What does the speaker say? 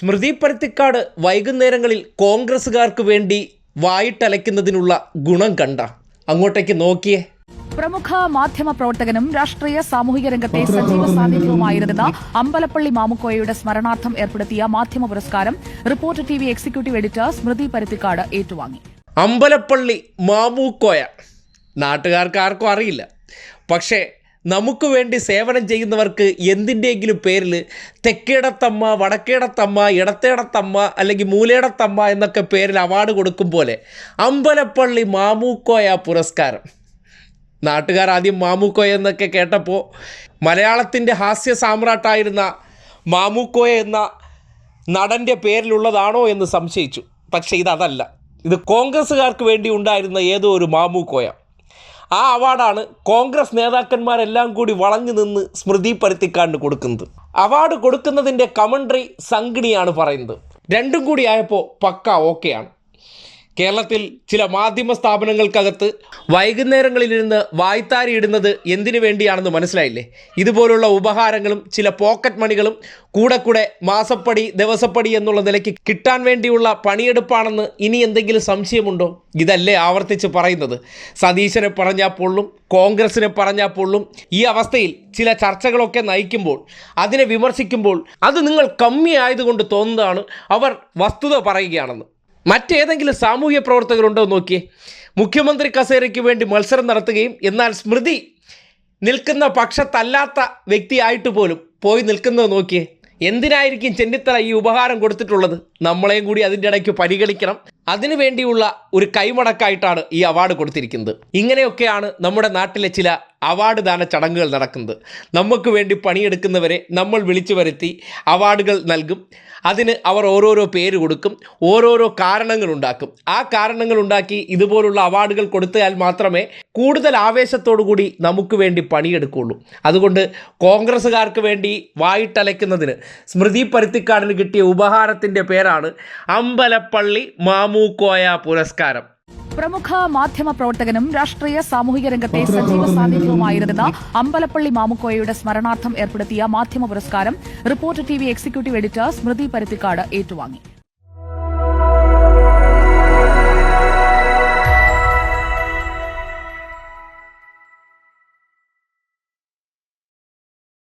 സ്മൃതി പരുത്തിക്കാട് വൈകുന്നേരങ്ങളിൽ കോൺഗ്രസ്സുകാർക്ക് വേണ്ടി വായിട്ടലയ്ക്കുന്നതിനുള്ള ഗുണം കണ്ട. അങ്ങോട്ടേക്ക് നോക്കിയേ. പ്രമുഖ മാധ്യമ പ്രവർത്തകനും രാഷ്ട്രീയ സാമൂഹിക രംഗത്തെ സജീവ സാന്നിധ്യവുമായിരുന്ന അമ്പലപ്പള്ളി മാമുക്കോയയുടെ സ്മരണാർത്ഥം ഏർപ്പെടുത്തിയ മാധ്യമ പുരസ്കാരം Reporter T V executive editor Smruthy Paruthikkad ഏറ്റുവാങ്ങി. അമ്പലപ്പള്ളി മാമുക്കോയ. നാട്ടുകാർക്ക് ആർക്കും അറിയില്ല. പക്ഷേ നമുക്ക് വേണ്ടി സേവനം ചെയ്യുന്നവർക്ക് എന്തിന്റെയെങ്കിലും പേരിൽ തെക്കേടത്തമ്മ വടക്കേടത്തമ്മ ഇടത്തേടത്തമ്മ അല്ലെങ്കിൽ മൂലേടത്തമ്മ എന്നൊക്കെ പേരിൽ അവാർഡ് കൊടുക്കും പോലെ അമ്പലപ്പള്ളി മാമൂക്കോയ പുരസ്കാരം. നാട്ടുകാർ ആദ്യം മാമൂക്കോയ എന്നൊക്കെ കേട്ടപ്പോൾ മലയാളത്തിന്റെ ഹാസ്യ സാമ്രാട്ടായിരുന്ന മാമൂക്കോയ എന്ന നടന്റെ പേരിലുള്ളതാണോ എന്ന് സംശയിച്ചു. പക്ഷേ ഇതതല്ല. ഇത് കോൺഗ്രസ്സുകാർക്ക് വേണ്ടി ഉണ്ടായിരുന്ന ഏതോ ഒരു മാമൂക്കോയ. ആ അവാർഡാണ് കോൺഗ്രസ് നേതാക്കന്മാരെല്ലാം കൂടി വളഞ്ഞു നിന്ന് സ്മൃതി പരുത്തിക്കാടിന് കൊടുക്കുന്നത്. അവാർഡ് കൊടുക്കുന്നതിന്റെ കമൻട്രി സംഗിണിയാണ് പറയുന്നത്. രണ്ടും കൂടി ആയപ്പോൾ പക്ക ഓക്കെയാണ്. കേരളത്തിൽ ചില മാധ്യമ സ്ഥാപനങ്ങൾക്കകത്ത് വൈകുന്നേരങ്ങളിലിരുന്ന് വായ്ത്താരി ഇടുന്നത് എന്തിനു വേണ്ടിയാണെന്ന് മനസ്സിലായില്ലേ? ഇതുപോലുള്ള ഉപഹാരങ്ങളും ചില പോക്കറ്റ് മണികളും കൂടെ കൂടെ മാസപ്പടി ദിവസപ്പടി എന്നുള്ള നിലയ്ക്ക് കിട്ടാൻ വേണ്ടിയുള്ള പണിയെടുപ്പാണെന്ന് ഇനി എന്തെങ്കിലും സംശയമുണ്ടോ? ഇതല്ലേ ആവർത്തിച്ച് പറയുന്നത്. സതീശനെ പറഞ്ഞാൽ പൊള്ളും കോൺഗ്രസിനെ പറഞ്ഞാൽ പൊള്ളും. ഈ അവസ്ഥയിൽ ചില ചർച്ചകളൊക്കെ നയിക്കുമ്പോൾ അതിനെ വിമർശിക്കുമ്പോൾ അത് നിങ്ങൾ കമ്മിയായതുകൊണ്ട് തോന്നുന്നതാണ് അവർ വസ്തുത പറയുകയാണെന്ന്. മറ്റേതെങ്കിലും സാമൂഹ്യ പ്രവർത്തകരുണ്ടോ നോക്കിയേ. മുഖ്യമന്ത്രി കസേരയ്ക്ക് വേണ്ടി മത്സരം നടത്തുകയും എന്നാൽ സ്മൃതി നിൽക്കുന്ന പക്ഷത്തല്ലാത്ത വ്യക്തിയായിട്ട് പോലും പോയി നിൽക്കുന്നത് നോക്കിയേ. എന്തിനായിരിക്കും ചെന്നിത്തല ഈ ഉപഹാരം കൊടുത്തിട്ടുള്ളത്? നമ്മളെയും കൂടി അതിന്റെ ഇടയ്ക്ക് പരിഗണിക്കണം. അതിനു വേണ്ടിയുള്ള ഒരു കൈമടക്കായിട്ടാണ് ഈ അവാർഡ് കൊടുത്തിരിക്കുന്നത്. ഇങ്ങനെയൊക്കെയാണ് നമ്മുടെ നാട്ടിലെ ചില അവാർഡ് ദാന ചടങ്ങുകൾ നടക്കുന്നത്. നമുക്ക് വേണ്ടി പണിയെടുക്കുന്നവരെ നമ്മൾ വിളിച്ചു വരുത്തി അവാർഡുകൾ നൽകും. അതിന് അവർ ഓരോരോ പേര് കൊടുക്കും. ഓരോരോ കാരണങ്ങൾ ഉണ്ടാക്കും. ആ കാരണങ്ങൾ ഉണ്ടാക്കി ഇതുപോലുള്ള അവാർഡുകൾ കൊടുത്താൽ മാത്രമേ കൂടുതൽ കൂടി നമുക്ക് വേണ്ടി പണിയെടുക്കുകയുള്ളൂ അതുകൊണ്ട് കോൺഗ്രസ്സുകാർക്ക് വേണ്ടി വായിട്ടലയ്ക്കുന്നതിന് സ്മൃതി പരുത്തിക്കാടിന് കിട്ടിയ ഉപഹാരത്തിന്റെ പേരാണ് അമ്പലപ്പള്ളി മാമൂക്കോയ പുരസ്കാരം. പ്രമുഖ മാധ്യമ പ്രവർത്തകനും രാഷ്ട്രീയ സാമൂഹിക രംഗത്തെ സജീവ സാന്നിധ്യവുമായിരുന്ന അമ്പലപ്പള്ളി മാമുക്കോയയുടെ സ്മരണാർത്ഥം ഏർപ്പെടുത്തിയ മാധ്യമ പുരസ്കാരം Reporter T executive editor Smruthy Paruthikkad ഏറ്റുവാങ്ങി.